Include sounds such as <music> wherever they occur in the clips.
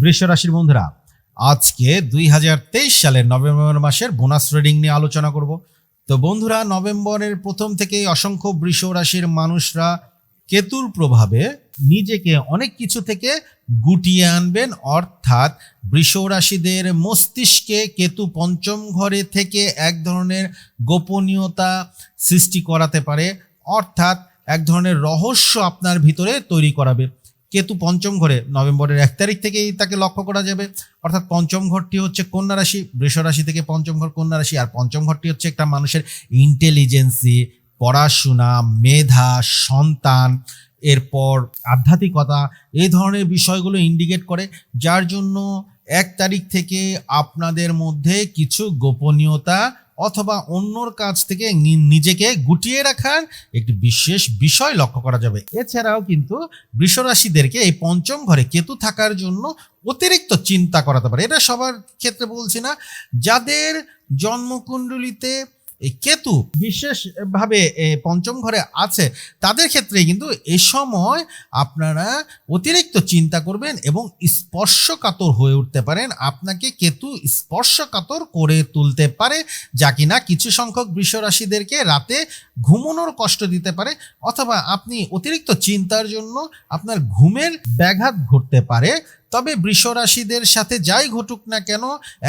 বৃষ রাশির বন্ধুরা, আজকে দুই হাজার তেইশ সালের নভেম্বর মাসের বোনাস রিডিং নিয়ে আলোচনা করব। তো বন্ধুরা, নভেম্বরের প্রথম থেকেই অসংখ্য বৃষ রাশির মানুষরা কেতুর প্রভাবে নিজেকে অনেক কিছু থেকে গুটিয়ে আনবেন। অর্থাৎ বৃষ রাশিদের মস্তিষ্কে কেতু পঞ্চম ঘরে থেকে এক ধরনের গোপনীয়তা সৃষ্টি করাতে পারে। অর্থাৎ এক ধরনের রহস্য আপনার ভিতরে তৈরি করাবে। কেতু পঞ্চম ঘরে নভেম্বরের এক তারিখ থেকেই তাকে লক্ষ্য করা যাবে। অর্থাৎ পঞ্চম ঘরটি হচ্ছে কন্যা রাশি, বৃষ রাশি থেকে পঞ্চম ঘর কন্যা রাশি, আর পঞ্চম ঘরটি হচ্ছে একটা মানুষের ইন্টেলিজেন্সি পড়াশোনা, মেধা, সন্তান, এরপর আধ্যাত্মিকতা, এই ধরনের বিষয়গুলো ইন্ডিকেট করে, যার জন্য এক তারিখ থেকে আপনাদের মধ্যে কিছু গোপনীয়তা অথবা অন্যর কাছ থেকে নিজেকে গুটিয়ে রাখার একটি বিশেষ বিষয় লক্ষ্য করা যাবে। এছাড়াও কিন্তু বৃষরাশিদেরকে এই পঞ্চম ঘরে কেতু থাকার জন্য অতিরিক্ত চিন্তা করাতে পারে। এটা সবার ক্ষেত্রে বলছি না। যাদের জন্মকুণ্ডলিতে কেতু বিশেষভাবে পঞ্চম ঘরে আছে। তাদের ক্ষেত্রে কিন্তু এ সময় আপনারা অতিরিক্ত চিন্তা করবেন এবং স্পর্শকাতর হয়ে উঠতে পারেন। আপনাকে কেতু স্পর্শকাতর করে তুলতে পারে, যা কিনা কিছু সংখ্যক বৃষরাশিদেরকে রাতে ঘুমানোর কষ্ট দিতে পারে, অথবা আপনি অতিরিক্ত চিন্তার জন্য আপনার ঘুমের ব্যাঘাত ঘটতে পারে। তবে বৃষরাশিদের সাথে যাই ঘটুক না কেন,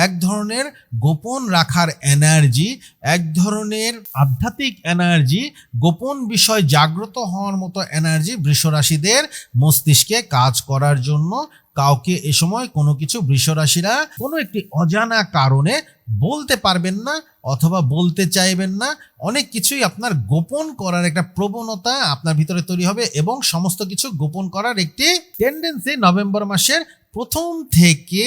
এক ধরনের গোপন রাখার এনার্জি, এক ধরনের আধ্যাত্মিক এনার্জি, গোপন বিষয় জাগ্রত হওয়ার মতো এনার্জি বৃষরাশিদের মস্তিষ্কে কাজ করার জন্য। কাউকে এ সময় কোনো কিছু বৃষরাশিরা কোনো একটি অজানা কারণে বলতে পারবেন না অথবা বলতে চাইবেন না, অনেক কিছুই আপনার গোপন করার একটা প্রবণতা আপনার ভিতরে তৈরি হবে এবং সমস্ত কিছু গোপন করার একটি টেন্ডেন্সি নভেম্বর মাসের প্রথম থেকে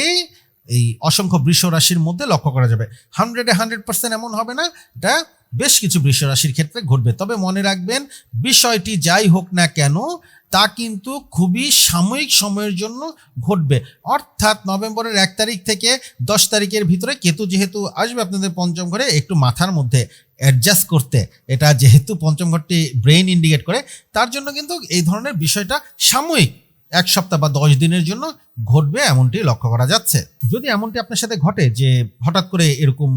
এই অসংখ্য বৃষ রাশির মধ্যে লক্ষ্য করা যাবে। হান্ড্রেডে হান্ড্রেড পার্সেন্ট এমন হবে না, এটা বেশ কিছু বৃষ রাশির ক্ষেত্রে ঘটবে। তবে মনে রাখবেন, বিষয়টি যাই হোক না কেন কিন্তু খুবই সাময়িক সময়ের জন্য ঘটবে। অর্থাৎ নভেম্বরের এক তারিখ থেকে দশ তারিখের ভিতরে কেতু যেহেতু আসবে আপনাদের পঞ্চম ঘরে, একটু মাথার মধ্যে অ্যাডজাস্ট করতে। এটা যেহেতু পঞ্চম ঘরটি ব্রেইন ইন্ডিকেট করে, তার জন্য কিন্তু এই ধরনের বিষয়টা সাময়িক, এক সপ্তাহ বা দশ দিনের জন্য ঘটবে এমনটি লক্ষ্য করা যাচ্ছে। যদি এমনটি আপনার সাথে ঘটে যে হঠাৎ করে এরকম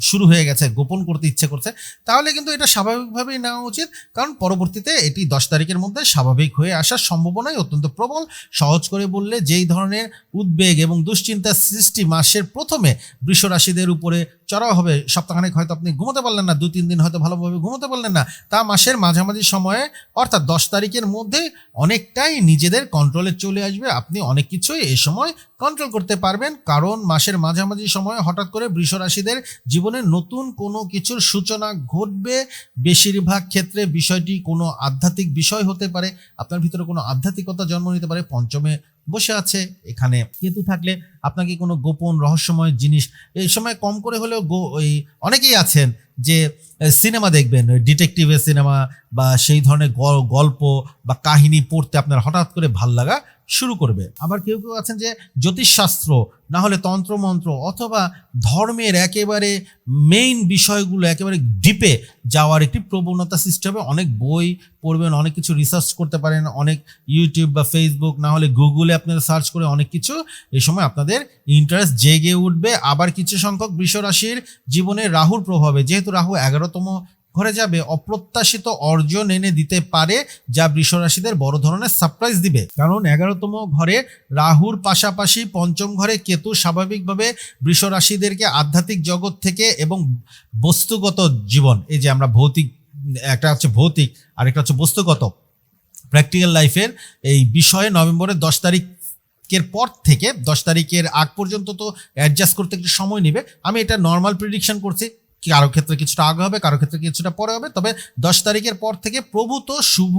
শুরু হয়ে গেছে, গোপন করতে ইচ্ছে করছে, তাহলে কিন্তু এটা স্বাভাবিকভাবেই নেওয়া উচিত। কারণ পরবর্তীতে এটি দশ তারিখের মধ্যে স্বাভাবিক হয়ে আসার সম্ভাবনাই অত্যন্ত প্রবল। সহজ করে বললে, যেই ধরনের উদ্বেগ এবং দুশ্চিন্তার সৃষ্টি মাসের প্রথমে বৃষ রাশিদের উপরে চড়াও হবে, সপ্তাহখানেক হয়তো আপনি ঘুমোতে পারলেন না দু তিন দিন হয়তো ভালোভাবে ঘুমোতে পারলেন না, তা মাসের মাঝামাঝি সময়ে, অর্থাৎ দশ তারিখের মধ্যে অনেকটাই নিজেদের কন্ট্রোলে চলে আসবে। আপনি অনেক কিছুই এ সময় কন্ট্রোল করতে পারবেন। কারণ মাসের মাঝামাঝি সময়ে হঠাৎ করে বৃষ রাশিদের জীবনে নতুন কোনো কিছুর সূচনা ঘটবে। বেশিরভাগ ক্ষেত্রে বিষয়টি কোনো আধ্যাত্মিক বিষয় হতে পারে। আপনার ভিতরে কোনো আধ্যাত্মিকতা জন্ম নিতে পারে। পঞ্চমে বসে আছে এখানে। কেতু থাকলে আপনাকে কোনো গোপন রহস্যময় জিনিস, এই সময় কম করে হলেও গো- ওই অনেকেই আছেন যে সিনেমা দেখবেন ডিটেকটিভের সিনেমা বা সেই ধরনের গল্প বা কাহিনী পড়তে আপনার হঠাৎ করে ভালো লাগা শুরু করবে। আবার কেউ কেউ আছেন যে, জ্যোতিষশাস্ত্র, না হলে তন্ত্রমন্ত্র অথবা ধর্মের একেবারে মেইন বিষয়গুলো একেবারে ডিপে যাওয়ার একটি প্রবণতা হবে। অনেক বই পড়বেন, অনেক কিছু রিসার্চ করতে পারেন, অনেক ইউটিউব বা ফেসবুক না হলে গুগলে আপনারা সার্চ করে অনেক কিছু এই সময় আপনাদের ইন্টারেস্ট জেগে উঠবে। আবার কিছু সংখ্যক বৃষ রাশির জীবনে রাহুর প্রভাবে। যেহেতু রাহু এগারোতম ঘরে যাবে, অপ্রত্যাশিত অর্জন এনে দিতে পারে, যা বৃষ রাশিদের বড় ধরনের সারপ্রাইজ দিবে। কারণ এগারোতম ঘরে রাহুর পাশাপাশি পঞ্চম ঘরে কেতু স্বাভাবিকভাবে বৃষ রাশিদেরকে আধ্যাত্মিক জগৎ থেকে এবং বস্তুগত জীবন, এই যে আমরা ভৌতিক, একটা হচ্ছে ভৌতিক, আরেকটা হচ্ছে বস্তুগত প্র্যাকটিক্যাল লাইফের এই বিষয়ে নভেম্বরের দশ তারিখের পর থেকে দশ তারিখের আগ পর্যন্ত তো অ্যাডজাস্ট করতে একটু সময় নেবে। আমি এটা নর্মাল প্রিডিকশন করছি। কারও ক্ষেত্রে কিছুটা আগে হবে, কারও ক্ষেত্রে কিছুটা পরে হবে। তবে দশ তারিখের পর থেকে প্রভূত শুভ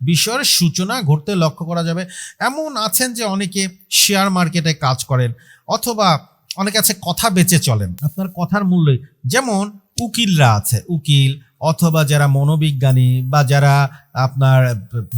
বিষয়ের সূচনা ঘটতে লক্ষ্য করা যাবে। এমন আছেন যে অনেকে শেয়ার মার্কেটে কাজ করেন অথবা অনেকে আছে কথা বেচে চলেন। আপনার কথার মূল্যই যেমন উকিলরা আছে, উকিল অথবা যারা মনোবিজ্ঞানী বা যারা আপনার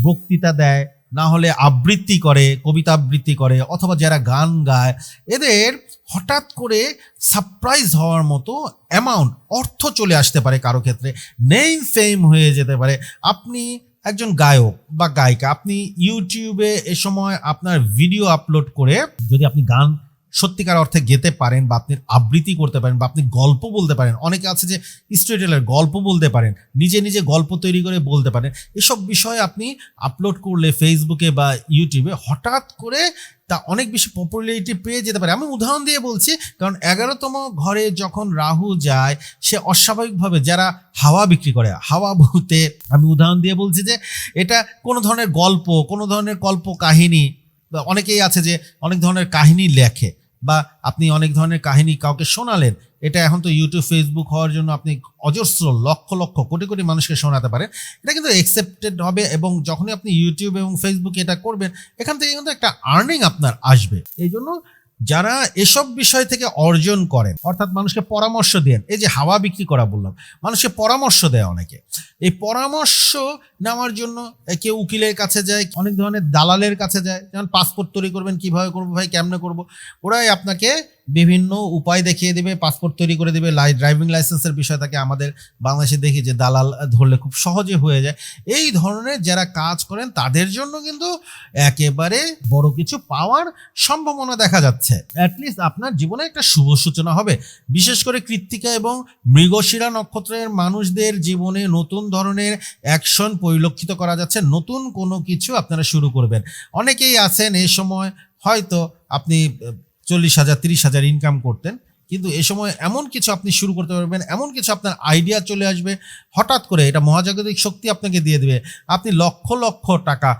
বক্তৃতা দেয় না হলে আবৃত্তি করে কবিতা আবৃত্তি করে অথবা যারা গান গায়, এদের হঠাৎ করে সারপ্রাইজ হওয়ার মতো অ্যামাউন্ট অর্থ চলে আসতে পারে কারও ক্ষেত্রে। নেম ফেম হয়ে যেতে পারে। আপনি একজন গায়ক বা গায়িকা, আপনি ইউটিউবে এ সময় আপনার ভিডিও আপলোড করে যদি আপনি গান সত্যিকার অর্থে গেতে পারেন বা আপনি আবৃত্তি করতে পারেন বা আপনি গল্প বলতে পারেন। অনেকে আছে যে স্টোরিটেলার গল্প বলতে পারেন, নিজে নিজে গল্প তৈরি করে বলতে পারেন। এসব বিষয়ে আপনি আপলোড করলে ফেসবুকে বা ইউটিউবে হঠাৎ করে তা অনেক বেশি পপুলারিটি পেয়ে যেতে পারে। আমি উদাহরণ দিয়ে বলছি, কারণ এগারোতম ঘরে যখন রাহু যায়, সে অস্বাভাবিকভাবে যারা হাওয়া বিক্রি করে, হাওয়া বলতে আমি উদাহরণ দিয়ে বলছি যে এটা কোনো ধরনের গল্প, কোনো ধরনের কল্প কাহিনী অনেকেই আছে যে অনেক ধরনের কাহিনী লেখে। বা আপনি অনেক ধরনের কাহিনী কাউকে শোনালেন, এটা এখন তো ইউটিউব ফেসবুক হওয়ার জন্য আপনি অজস্র লক্ষ লক্ষ, কোটি কোটি মানুষকে শোনাতে পারেন। এটা কিন্তু অ্যাকসেপ্টেড হবে এবং যখনই আপনি ইউটিউব এবং ফেসবুকে এটা করবেন, এখান থেকে কিন্তু একটা আর্নিং আপনার আসবে। এই জন্য যারা এসব বিষয় থেকে অর্জন করেন, অর্থাৎ মানুষকে পরামর্শ দেন, এই যে হাওয়া বিক্রি করা বললাম, মানুষকে পরামর্শ দেয় অনেকে। এই পরামর্শ নেওয়ার জন্য কেউ উকিলের কাছে যায়, অনেক ধরনের দালালের কাছে যায়, যেমন পাসপোর্ট তৈরি করবেন, কীভাবে করব, ভাই, কেমনে করব? ওরাই আপনাকে বিভিন্ন উপায় দেখিয়ে দেবে পাসপোর্ট তৈরি করে দেবে, লাই ড্রাইভিং লাইসেন্সের বিষয় থাকে আমাদের বাংলাদেশে দেখি যে দালাল ধরলে খুব সহজে হয়ে যায়। এই ধরনের যারা কাজ করেন, তাদের জন্য কিন্তু একেবারে বড় কিছু পাওয়ার সম্ভাবনা দেখা যাচ্ছে। অ্যাটলিস্ট আপনার জীবনে একটা শুভ সূচনা হবে। বিশেষ করে কৃত্তিকা এবং মৃগশিরা নক্ষত্রের মানুষদের জীবনে নতুন ধরনের অ্যাকশন পরিলক্ষিত করা যাচ্ছে। নতুন কোনো কিছু আপনারা শুরু করবেন। অনেকেই আছেন এই সময় হয়তো আপনি চল্লিশ হাজার, তিরিশ হাজার ইনকাম করতেন। কিন্তু এ সময় এমন কিছু আপনি শুরু করতে পারবেন, এমন কিছু আপনার আইডিয়া চলে আসবে, হঠাৎ করে এটা মহাজাগতিক শক্তি আপনাকে দিয়ে দেবে। আপনি লক্ষ লক্ষ টাকা,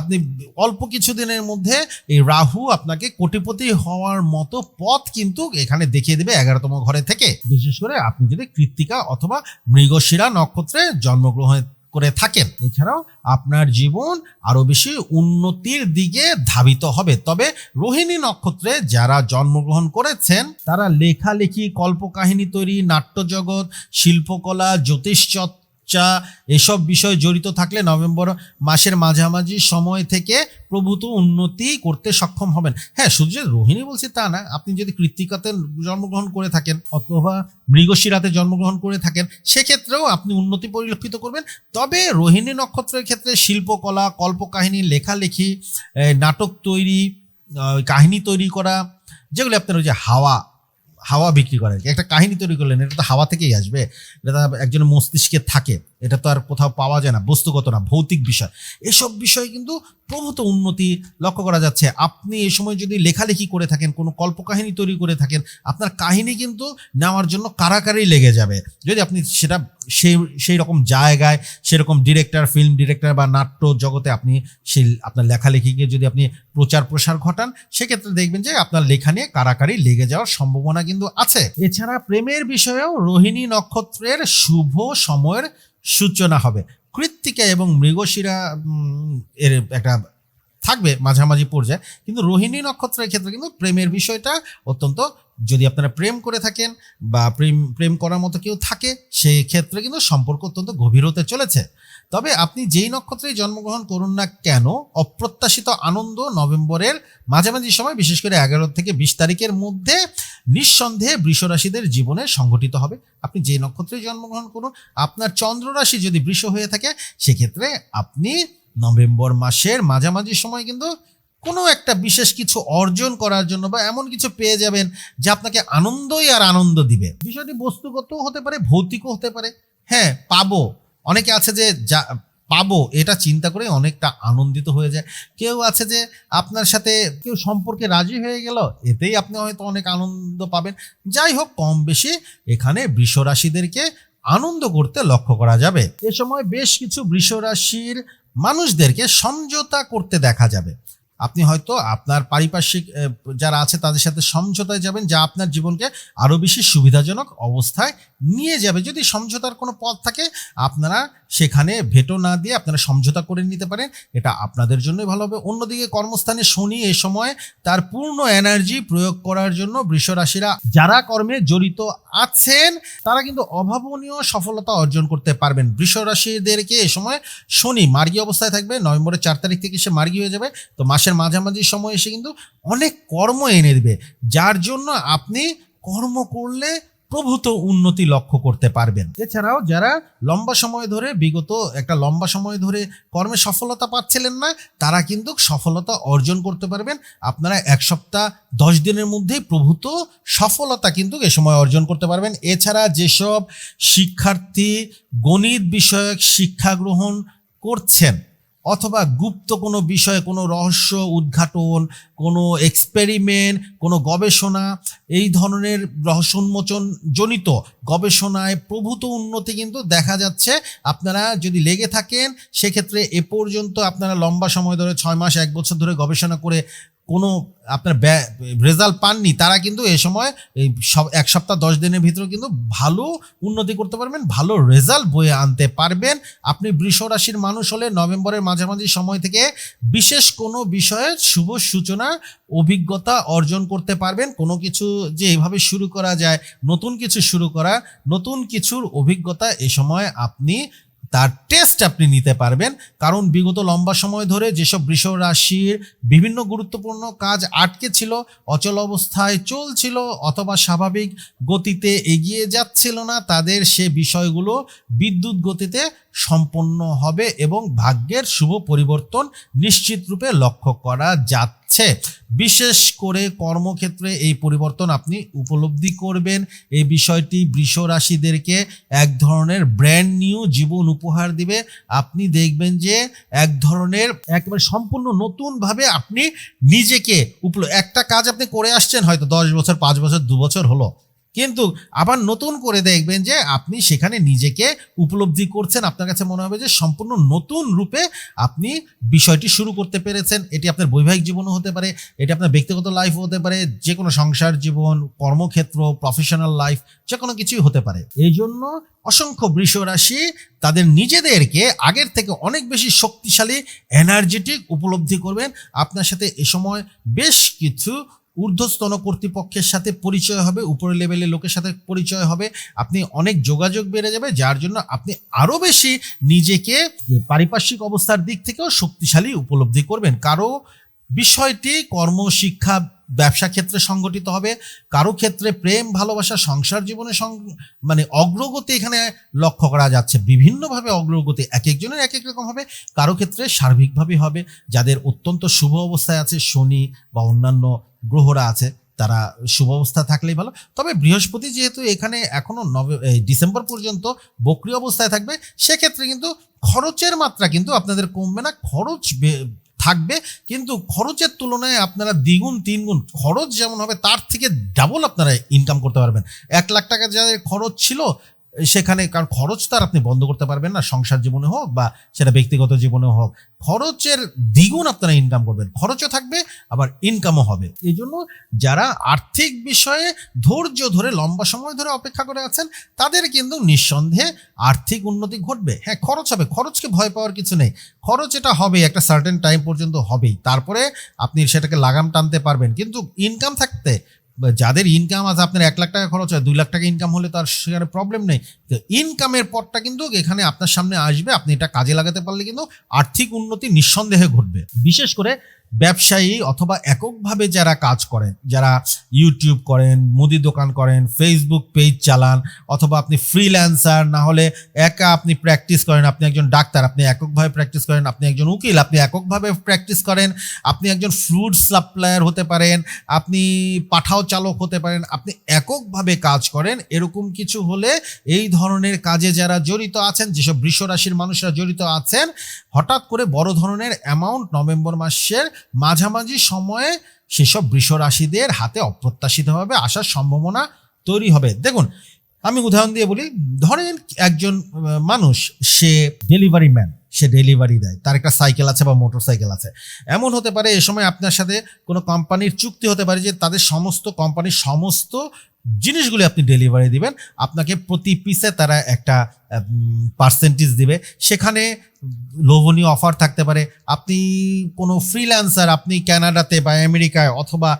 আপনি অল্প কিছু দিনের মধ্যে এই রাহু আপনাকে কোটিপতি হওয়ার মতো পথ কিন্তু এখানে দেখিয়ে দেবে এগারোতম ঘরে থেকে। বিশেষ করে আপনি যদি কৃত্তিকা অথবা মৃগশিরা নক্ষত্রে জন্মগ্রহণ করে থাকেন। এছাড়াও আপনার জীবন আরও বেশি উন্নতির দিকে ধাবিত হবে। তবে রোহিণী নক্ষত্রে যারা জন্মগ্রহণ করেছেন, তারা লেখালেখি, কল্পকাহিনী তৈরি, নাট্যজগৎ, শিল্পকলা জ্যোতিষ চর্চা, এসব বিষয় জড়িত থাকলে নভেম্বর মাসের মাঝামাঝি সময় থেকে প্রভূত উন্নতি করতে সক্ষম হবেন। হ্যাঁ শুধু যে রোহিণী বলছি তা না, আপনি যদি কৃত্তিকাতে জন্মগ্রহণ করে থাকেন অথবা মৃগশিরাতে জন্মগ্রহণ করে থাকেন, সেক্ষেত্রেও আপনি উন্নতি পরিলক্ষিত করবেন। তবে রোহিণী নক্ষত্রের ক্ষেত্রে শিল্পকলা, কল্পকাহিনী, লেখালেখি নাটক তৈরি কাহিনী তৈরি করা, যেগুলো আপনার ওই যে হাওয়া হাওয়া বিক্রি করে আর কি। একটা কাহিনী তৈরি করলেন, এটা তো হাওয়া থেকেই আসবে। এটা তো একজনের মস্তিষ্কে থাকে, এটা তো আর কোথাও পাওয়া যায় না, বস্তুগত না, ভৌতিক বিষয়। এসব বিষয়ে কিন্তু প্রভূত উন্নতি লক্ষ্য করা যাচ্ছে। আপনি এই সময় যদি লেখালেখি করে থাকেন, কোনো কল্পকাহিনী তৈরি করে থাকেন, আপনার কাহিনী কিন্তু নেওয়ার জন্য কারাকারি লেগে যাবে। যদি আপনি সেটা সেই সেই রকম জায়গায়, সেরকম ডিরেক্টর, ফিল্ম ডিরেক্টর বা নাট্য জগতে আপনি সেই আপনার লেখালেখিকে যদি আপনি প্রচার প্রসার ঘটান, সেক্ষেত্রে দেখবেন যে আপনার লেখা নিয়ে কারাকারি লেগে যাওয়ার সম্ভাবনা কিন্তু আছে। এছাড়া প্রেমের বিষয়েও রোহিণী নক্ষত্রের শুভ সময়ের সূচনা হবে। কৃত্তিকা এবং মৃগশিরা এর একটা থাকবে মাঝামাঝি পর্যায়ে। কিন্তু রোহিণী নক্ষত্রের ক্ষেত্রে কিন্তু প্রেমের বিষয়টা অত্যন্ত, যদি আপনারা প্রেম করে থাকেন বা প্রেম প্রেম করার মতো কেউ থাকে সেই ক্ষেত্রে কিন্তু সম্পর্ক অত্যন্ত গভীর হতে চলেছে। তবে আপনি যেই নক্ষত্রেই জন্মগ্রহণ করুন না কেন, অপ্রত্যাশিত আনন্দ নভেম্বরের মাঝামাঝি সময়, বিশেষ করে এগারো থেকে বিশ তারিখের মধ্যে, নিঃসন্দেহে বৃষ রাশিদের জীবনে সংঘটিত হবে। আপনি যে নক্ষত্রে জন্মগ্রহণ করুন, আপনার চন্দ্ররাশি যদি বৃষ হয়ে থাকে, সেক্ষেত্রে আপনি নভেম্বর মাসের মাঝামাঝি সময় কিন্তু কোনো একটা বিশেষ কিছু অর্জন করার জন্য বা এমন কিছু পেয়ে যাবেন যা আপনাকে আনন্দই আর আনন্দ দিবে। বিষয়টি বস্তুগত হতে পারে, ভৌতিকও হতে পারে। হ্যাঁ পাবো। অনেকে আছে যে যা, পাবো, এটা চিন্তা করে অনেকটা আনন্দিত হয়ে যায়। কেউ আছে যে আপনার সাথে কেউ সম্পর্কে রাজি হয়ে গেল, এতেই আপনি হয়তো অনেক আনন্দ পাবেন। যাই হোক, কম বেশি এখানে বৃষ রাশিদেরকে আনন্দ করতে লক্ষ্য করা যাবে। এ সময় বেশ কিছু বৃষ রাশির মানুষদেরকে সমঝোতা করতে দেখা যাবে। আপনি হয়তো আপনার পারিপার্শ্বিক যারা আছে তাদের সাথে সমঝোতায় যাবেন যা আপনার জীবনকে আরও বেশি সুবিধাজনক অবস্থায় নিয়ে যাবে। যদি সমঝোতার কোনো পথ থাকে, আপনারা সেখানে ভেটো না দিয়ে আপনারা সমঝোতা করে নিতে পারেন। এটা আপনাদের জন্যই ভালো হবে। অন্যদিকে কর্মস্থানে শনি এ সময় তার পূর্ণ এনার্জি প্রয়োগ করার জন্য বৃষ রাশিরা যারা কর্মে জড়িত আছেন, তারা কিন্তু অভাবনীয় সফলতা অর্জন করতে পারবেন। বৃষ রাশিদেরকে এ সময় শনি মার্গী অবস্থায় থাকবে। নভেম্বরের চার তারিখ থেকে সে মার্গী হয়ে যাবে। তো মাসের মাঝামাঝি সময় এসে কিন্তু অনেক কর্ম এনে দেবে। যার জন্য আপনি কর্ম করলে প্রভূত উন্নতি লক্ষ্য করতে পারবেন। এছাড়াও যারা লম্বা সময় ধরে, বিগত একটা লম্বা সময় ধরে কর্মে সফলতা পাচ্ছিলেন না, তারা কিন্তু সফলতা অর্জন করতে পারবেন। আপনারা এক সপ্তাহ, দশ দিনের মধ্যেই প্রভূত সফলতা কিন্তু এ সময় অর্জন করতে পারবেন। এছাড়া যেসব শিক্ষার্থী, গণিত বিষয়ক শিক্ষা গ্রহণ করছেন, অথবা গুপ্ত কোনো বিষয়ে কোনো রহস্য উদ্ঘাটন কোনো এক্সপেরিমেন্ট কোনো গবেষণা, এই ধরনের রহস্য উন্মোচন জনিত গবেষণায় প্রভূত উন্নতি কিন্তু দেখা যাচ্ছে। আপনারা যদি লেগে থাকেন, সেক্ষেত্রে এ পর্যন্ত আপনারা লম্বা সময় ধরে ছয় মাস, এক বছর ধরে গবেষণা করে কোনো আপনার রেজাল্ট পাননি, তারা কিন্তু এ সময় এই সব, এক সপ্তাহ, দশ দিনের ভিতরে কিন্তু ভালো উন্নতি করতে পারবেন, ভালো রেজাল্ট বয়ে আনতে পারবেন। আপনি বৃষ রাশির মানুষ হলে নভেম্বরের মাঝামাঝি সময় থেকে বিশেষ কোনো বিষয়ে শুভ সূচনা অভিজ্ঞতা অর্জন করতে পারবেন। কোনো কিছু যে এভাবে শুরু করা যায়, নতুন কিছু শুরু করা, নতুন কিছুর অভিজ্ঞতা এ সময় আপনি, তার টেস্ট আপনি নিতে পারবেন। কারণ বিগত লম্বা সময় ধরে যেসব বৃষ রাশির বিভিন্ন গুরুত্বপূর্ণ কাজ আটকে ছিল, অচল অবস্থায় চলছিল অথবা স্বাভাবিক গতিতে এগিয়ে যাচ্ছিল না, তাদের সে বিষয়গুলো বিদ্যুৎ গতিতে সম্পন্ন হবে এবং ভাগ্যের শুভ পরিবর্তন নিশ্চিত রূপে লক্ষ্য করা যাচ্ছে। বিশেষ করে কর্মক্ষেত্রে এই পরিবর্তন আপনি উপলব্ধি করবেন। এই বিষয়টি বৃষ রাশিদেরকে এক ধরনের ব্র্যান্ড নিউ জীবন উপহার দিবে। আপনি দেখবেন যে এক ধরনের একেবারে সম্পূর্ণ নতুনভাবে আপনি নিজেকে একটা কাজ আপনি করে আসছেন হয়তো দশ বছর, পাঁচ বছর, দু বছর হলো। কিন্তু আবার নতুন করে দেখবেন যে আপনি সেখানে নিজেকে উপলব্ধি করছেন। আপনার কাছে মনে হবে যে সম্পূর্ণ নতুন রূপে আপনি বিষয়টি শুরু করতে পেরেছেন। এটি আপনার বৈবাহিক জীবনও হতে পারে, এটি আপনার ব্যক্তিগত লাইফ হতে পারে যে কোনো সংসার জীবন, কর্মক্ষেত্র প্রফেশনাল লাইফ যে কোনো কিছুই হতে পারে। এই জন্য অসংখ্য বৃষ রাশি তাদের নিজেদেরকে আগের থেকে অনেক বেশি শক্তিশালী এনার্জেটিক উপলব্ধি করবেন। আপনার সাথে এ সময় বেশ কিছু ঊর্ধ্বস্তন কর্তৃপক্ষের সাথে পরিচয় হবে, উপরের লেভেলের লোকের সাথে পরিচয় হবে। আপনি অনেক যোগাযোগ বেড়ে যাবে, যার জন্য আপনি আরও বেশি নিজেকে পারিপার্শ্বিক অবস্থার দিক থেকেও শক্তিশালী উপলব্ধি করবেন। কারও বিষয়টি কর্মশিক্ষা ব্যবসা ক্ষেত্রে সংগঠিত হবে, কারও ক্ষেত্রে প্রেম, ভালোবাসা, সংসার জীবনে মানে অগ্রগতি এখানে লক্ষ্য করা যাচ্ছে। বিভিন্নভাবে অগ্রগতি, এক একজনের এক এক রকম হবে, কারও ক্ষেত্রে সার্বিকভাবে হবে। যাদের অত্যন্ত শুভ অবস্থায় আছে, শনি বা অন্যান্য গ্রহরা আছে, তারা শুভ অবস্থা থাকলেই ভালো। তবে বৃহস্পতি যেহেতু এখানে এখনও নভে ডিসেম্বর পর্যন্ত বক্রি অবস্থায় থাকবে, সেক্ষেত্রে কিন্তু খরচের মাত্রা কিন্তু আপনাদের কমবে না, খরচ থাকবে, কিন্তু খরচের তুলনায় আপনারা দ্বিগুণ, তিনগুণ খরচ যেমন হবে, তার থেকে ডাবল আপনারা ইনকাম করতে পারবেন। এক লাখ টাকা যাদের খরচ ছিল সেখানে কারণ খরচ তার আপনি বন্ধ করতে পারবেন না, সংসার জীবনে হোক বা সেটা ব্যক্তিগত জীবনে হোক। খরচের দ্বিগুণ আপনারা ইনকাম করবেন। খরচও থাকবে, আবার ইনকামও হবে। এই জন্য যারা আর্থিক বিষয়ে ধৈর্য ধরে, লম্বা সময় ধরে অপেক্ষা করে আছেন, তাদের কিন্তু নিঃসন্দেহে আর্থিক উন্নতি ঘটবে। হ্যাঁ খরচ হবে। খরচকে ভয় পাওয়ার কিছু নেই। খরচ এটা হবে একটা সার্টেন টাইম পর্যন্ত হবেই। তারপরে আপনি সেটাকে লাগাম টানতে পারবেন। কিন্তু ইনকাম থাকতে যাদের ইনকাম আছে, আপনার এক লাখ টাকা খরচ হয়, দুই লাখ টাকা ইনকাম হলে তার সেখানে প্রবলেম নেই। ইনকামের পথটা কিন্তু এখানে আপনার সামনে আসবে, আপনি এটা কাজে লাগাতে পারলে কিন্তু আর্থিক উন্নতি নিঃসন্দেহে ঘটবে। বিশেষ করে ব্যবসায়ী অথবা এককভাবে যারা কাজ করেন, যারা ইউটিউব করেন, মুদি দোকান করেন ফেসবুক পেজ চালান, অথবা আপনি ফ্রিল্যান্সার না হলে একা আপনি প্র্যাকটিস করেন, আপনি একজন ডাক্তার, আপনি এককভাবে প্র্যাকটিস করেন, আপনি একজন উকিল, আপনি এককভাবে প্র্যাকটিস করেন, আপনি একজন ফ্রুট সাপ্লায়ার হতে পারেন, আপনি পাঠাও চালক হতে পারেন, আপনি এককভাবে কাজ করেন, এরকম কিছু হলে এই ধরনের কাজে যারা জড়িত আছেন, যেসব বৃষ রাশির মানুষরা জড়িত আছেন, হঠাৎ করে বড় ধরনের অ্যামাউন্ট নভেম্বর মাসের মাঝামাঝি সময়ে সেসব বৃষ রাশিদের হাতে অপ্রত্যাশিতভাবে আসার সম্ভাবনা তৈরি হবে। দেখুন, আমি উদাহরণ দিয়ে বলি, ধরেন একজন মানুষ, সে ডেলিভারি ম্যান সে ডেলিভারি দেয়, তার একটা সাইকেল আছে বা মোটর সাইকেল আছে। এমন হতে পারে এ সময় আপনার সাথে কোনো কোম্পানির চুক্তি হতে পারে যে তাদের সমস্ত কোম্পানির সমস্ত জিনিসগুলি আপনি ডেলিভারি দিবেন, আপনাকে প্রতি পিসে তারা একটা পার্সেন্টেজ দিবে। সেখানে লোভনীয় অফার থাকতে পারে। আপনি কোনো ফ্রিল্যান্সার আপনি কানাডাতে বা আমেরিকায় অথবা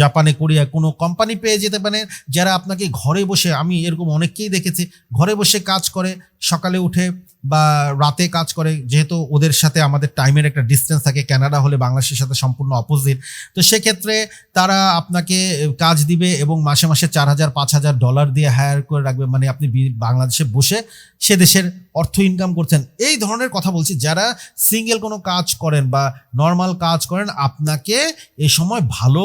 জাপানে কোরিয়ায় কোনো কোম্পানি পেয়ে যেতে পারেন, যারা আপনাকে ঘরে বসে, আমি এরকম অনেককেই দেখেছি, ঘরে বসে কাজ করে, সকালে উঠে বা রাতে কাজ করে, যেহেতু ওদের সাথে আমাদের টাইমের একটা ডিস্টেন্স থাকে ক্যানাডা হলে বাংলাদেশের সাথে সম্পূর্ণ অপোজিট তো সেক্ষেত্রে তারা আপনাকে কাজ দিবে এবং মাসে মাসে চার হাজার পাঁচ হাজার ডলার দিয়ে হায়ার করে রাখবে। মানে আপনি বাংলাদেশে বসে সে দেশের অর্থ ইনকাম করছেন। এই ধরনের কথা বলছি। যারা সিঙ্গেল কোনো কাজ করেন বা নর্মাল কাজ করেন, আপনাকে এই সময় ভালো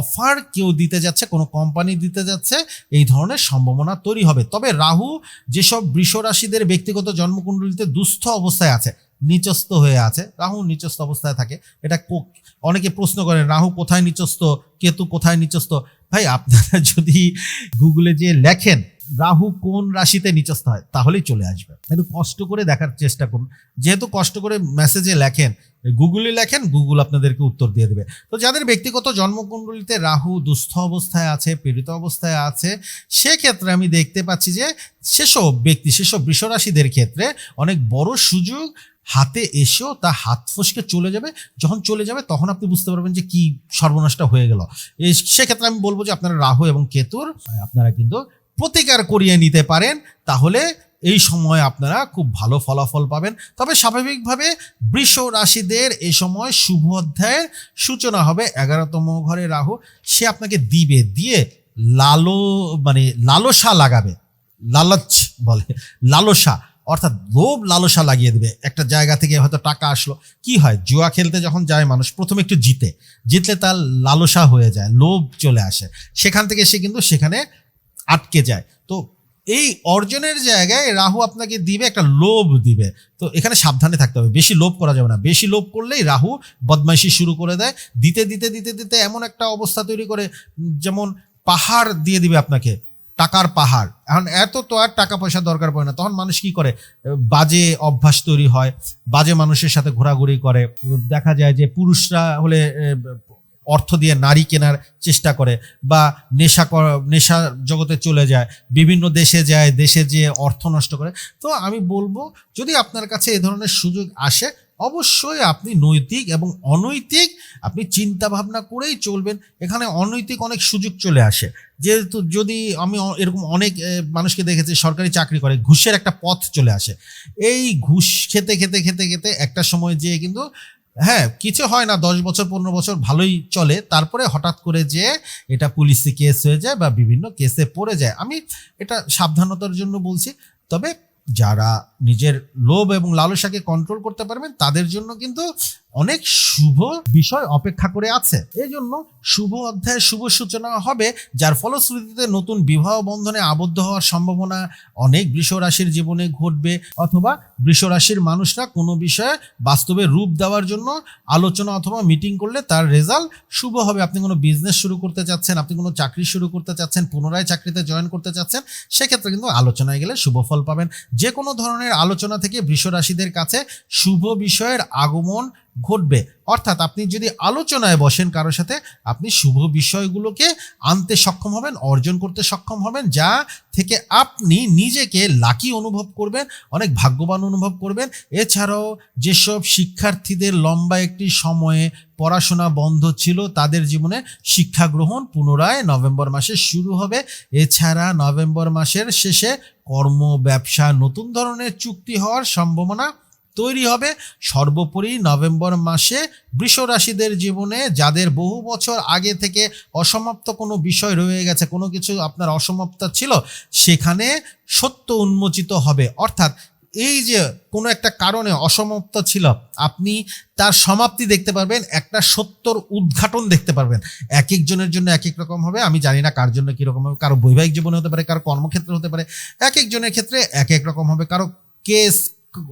অফার কেউ দিতে যাচ্ছে, কোনো কোম্পানি দিতে যাচ্ছে, এই ধরনের সম্ভাবনা তৈরি হবে। তবে রাহু যেসব বৃষরাশিদের ব্যক্তিগত জন্মকুণ্ডলিতে দুস্থ অবস্থায় আছে নিচস্থ হয়ে আছে। রাহু নিচস্থ অবস্থায় থাকে। এটা অনেকে প্রশ্ন করেন, রাহু কোথায় নিচস্থ? কেতু কোথায় নিচস্থ? ভাই, আপনারা <laughs> যদি গুগলে যে লেখেন, রাহু কোন রাশিতে নিচস্থ হয়? তাহলেই চলে আসবে। একটু কষ্ট করে দেখার চেষ্টা করুন। যেহেতু কষ্ট করে মেসেজে লেখেন, গুগলে লেখেন, গুগল আপনাদেরকে উত্তর দিয়ে দেবে। তো যাদের ব্যক্তিগত জন্মকুণ্ডলিতে রাহু দুস্থ অবস্থায় আছে, পীড়িত অবস্থায় আছে, সেক্ষেত্রে আমি দেখতে পাচ্ছি যে সেসব ব্যক্তি, সেসব বৃষরাশিদের ক্ষেত্রে অনেক বড় সুযোগ হাতে এসেও তা হাত ফসকে চলে যাবে। যখন চলে যাবে, তখন আপনি বুঝতে পারবেন যে কি সর্বনাশটা হয়ে গেল। সেক্ষেত্রে আমি বলব যে আপনারা রাহু এবং কেতুর, আপনারা কিন্তু প্রতিকার করিয়ে নিতে পারেন, তাহলে এই সময় আপনারা খুব ভালো ফলাফল পাবেন। তবে স্বাভাবিকভাবে বৃষ রাশিদের এই সময় শুভ অধ্যায়ের সূচনা হবে এগারোতম ঘরে রাহু। সে আপনাকে দিবে, দিয়ে লালো মানে লালসা লাগাবে। লালচ বলে, লালসা। অর্থাৎ লোভ লালসা লাগিয়ে দেবে। একটা জায়গা থেকে হয়তো টাকা আসলো। কি হয়? জুয়া খেলতে যখন যায় মানুষ, প্রথমে একটু জিতে। জিতলে তার লালসা হয়ে যায়, লোভ চলে আসে। সেখান থেকে সে কিন্তু সেখানে আটকে যায়। তো এই অর্জনের জায়গায় রাহু আপনাকে দিবে, একটা লোভ দিবে। তো এখানে সাবধানে থাকতে হবে। বেশি লোভ করা যাবে না। বেশি লোভ করলেই রাহু বদমাইশি শুরু করে দেয়। দিতে দিতে দিতে দিতে এমন একটা অবস্থা তৈরি করে যেমন পাহাড় দিয়ে দিবে আপনাকে। টাকার পাহাড়। এখন এত তো আর টাকা পয়সা দরকার পড়ে না। তখন মানুষ কি করে? বাজে অভ্যাস তৈরি হয়, বাজে মানুষের সাথে ঘোরাঘুরি করে। দেখা যায় যে পুরুষরা হলে অর্থ দিয়ে নারী কেনার চেষ্টা করে বা নেশা নেশা জগতে চলে যায়, বিভিন্ন দেশে যায়, দেশে যে অর্থ নষ্ট করে। তো আমি বলব, যদি আপনার কাছে এ ধরনের সুযোগ আসে অবশ্যই আপনি নৈতিক এবং অনৈতিক আপনি চিন্তা ভাবনা করেই চলবেন। এখানে অনৈতিক অনেক সুযোগ চলে আসে। যেহেতু যদি আমি এরকম অনেক মানুষকে দেখেছি, সরকারি চাকরি করে, ঘুষের একটা পথ চলে আসে। এই ঘুষ খেতে খেতে খেতে খেতে একটা সময় যেয়ে কিন্তু হ্যাঁ কিছু হয় না, দশ বছর, পনেরো বছর ভালোই চলে। তারপরে হঠাৎ করে যে এটা পুলিশে কেস হয়ে যায় বা বিভিন্ন কেসে পড়ে যায়। আমি এটা সাবধানতার জন্য বলছি। তবে যারা নিজের লোভ এবং লালসাকে কন্ট্রোল করতে পারবেন তাদের জন্য কিন্তু অনেক শুভ বিষয় অপেক্ষা করে আছে। এই জন্য শুভ অধ্যায়ের শুভ সূচনা হবে, যার ফলশ্রুতিতে নতুন বিবাহ বন্ধনে আবদ্ধ হওয়ার সম্ভাবনা অনেক বৃষ রাশির জীবনে ঘটবে, অথবা বৃষ রাশির মানুষরা কোনো বিষয়ে বাস্তবে রূপ দেওয়ার জন্য আলোচনা অথবা মিটিং করলে তার রেজাল্ট শুভ হবে। আপনি কোনো বিজনেস শুরু করতে চাচ্ছেন, আপনি কোনো চাকরি শুরু করতে চাচ্ছেন, পুনরায় চাকরিতে জয়েন করতে চাচ্ছেন, সেক্ষেত্রে কিন্তু আলোচনায় গেলে শুভ ফল পাবেন। যে কোনো ধরনের আলোচনা থেকে বৃষ রাশিদের কাছে শুভ বিষয়ের আগমন ঘটবে। অর্থাৎ আপনি যদি আলোচনায় বসেন কারোর সাথে, আপনি শুভ বিষয়গুলোকে আনতে সক্ষম হবেন, অর্জন করতে সক্ষম হবেন, যা থেকে আপনি নিজেকে লাকি অনুভব করবেন, অনেক ভাগ্যবান অনুভব করবেন। এছাড়াও যেসব শিক্ষার্থীদের লম্বা একটি সময়ে পড়াশোনা বন্ধ ছিল, তাদের জীবনে শিক্ষা গ্রহণ পুনরায় নভেম্বর মাসে শুরু হবে। এছাড়া নভেম্বর মাসের শেষে কর্ম, ব্যবসা, নতুন ধরনের চুক্তি হওয়ার সম্ভাবনা তৈরি হবে। সর্বোপরি নভেম্বর মাসে বৃষ রাশিদের জীবনে যাদের বহু বছর আগে থেকে অসমাপ্ত কোনো বিষয় রয়ে গেছে, কোনো কিছু আপনার অসমাপ্ত ছিল, সেখানে সত্য উন্মোচিত হবে। অর্থাৎ এই যে কোনো একটা কারণে অসমাপ্ত ছিল, আপনি তার সমাপ্তি দেখতে পারবেন, একটা সত্যর উদ্ঘাটন দেখতে পারবেন। এক একজনের জন্য এক এক রকম হবে, আমি জানি না কার জন্য কীরকম হবে, কারও বৈবাহিক জীবনে হতে পারে, কারও কর্মক্ষেত্রে হতে পারে এক একজনের ক্ষেত্রে এক এক রকম হবে, কারও কেস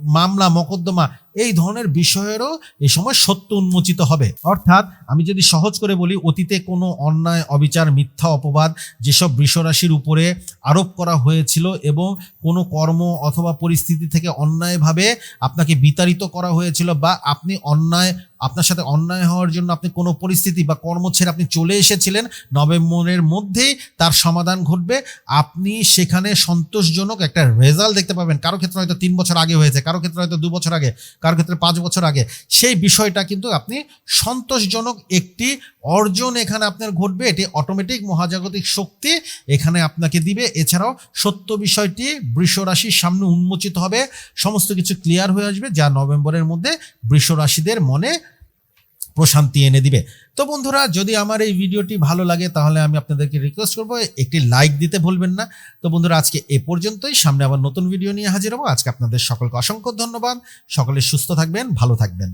মামলা মকদ্দমা এই ধরনের বিষয়েরও এই সময় সত্য উন্মোচিত হবে। অর্থাৎ আমি যদি সহজ করে বলি, অতীতে কোনো অন্যায়, অবিচার, মিথ্যা, অপবাদ যেসব বৃষরাশির উপরে আরোপ করা হয়েছিল এবং কোনো কর্ম অথবা পরিস্থিতি থেকে অন্যায়ভাবে আপনাকে বিতাড়িত করা হয়েছিল বা আপনি অন্যায়, আপনার সাথে অন্যায় হওয়ার জন্য আপনি কোনো পরিস্থিতি বা কর্ম ছেড়ে আপনি চলে এসেছিলেন, নভেম্বরের মধ্যেই তার সমাধান ঘটবে। আপনি সেখানে সন্তোষজনক একটা রেজাল্ট দেখতে পাবেন। কারও ক্ষেত্রে হয়তো তিন বছর আগে হয়েছে, কারও ক্ষেত্রে হয়তো দু বছর আগে কারও ক্ষেত্রে পাঁচ বছর আগে। সেই বিষয়টা কিন্তু আপনি সন্তোষজনক একটি অর্জন এখানে আপনার ঘটবে। এটি অটোমেটিক মহাজাগতিক শক্তি এখানে আপনাকে দিবে। এছাড়াও সত্য বিষয়টি বৃষরাশির সামনে উন্মোচিত হবে। সমস্ত কিছু ক্লিয়ার হয়ে আসবে যা নভেম্বরের মধ্যে বৃষরাশিদের মনে প্রশান্তি এনে দিবে। তো বন্ধুরা, যদি আমার এই ভিডিওটি ভালো লাগে, তাহলে আমি আপনাদেরকে রিকোয়েস্ট করব একটি লাইক দিতে ভুলবেন না। তো বন্ধুরা, আজকে এ পর্যন্তই। সামনে আবার নতুন ভিডিও নিয়ে হাজির হব। আজকে আপনাদের সকলকে অসংখ্য ধন্যবাদ। সকলে সুস্থ থাকবেন, ভালো থাকবেন।